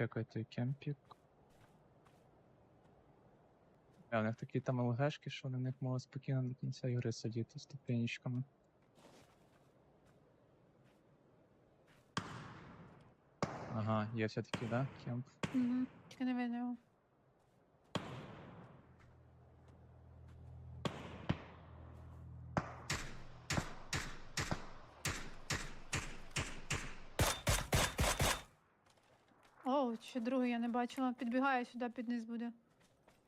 Чекай той кемпік. А, у них такі там ЛГшки, що на них можна спокійно до кінця ігри сидіти з ступенечками. Ага, є все-таки, да? Кемп. Угу. Тільки не видно Ще другий я не бачила. Підбігає сюди, під низ буде.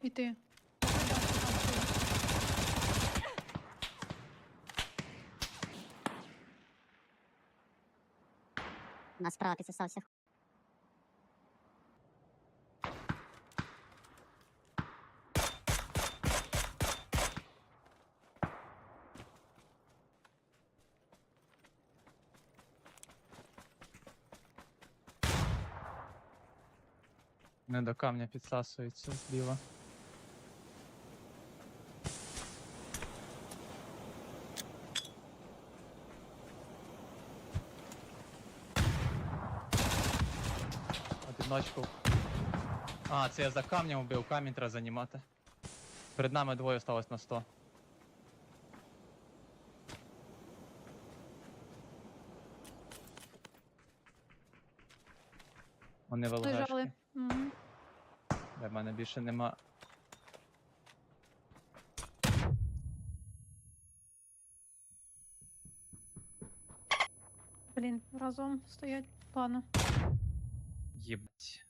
Іти. У нас справа підсосався. Не до камня підсасується зліва. Одиночку. А, це я за камнем убив, камінь треба займати. Перед нами двоє осталось на 100. Вони Лежали. вилежали. Для мене більше нема. Блін, разом стоять. Ладно. Єбать.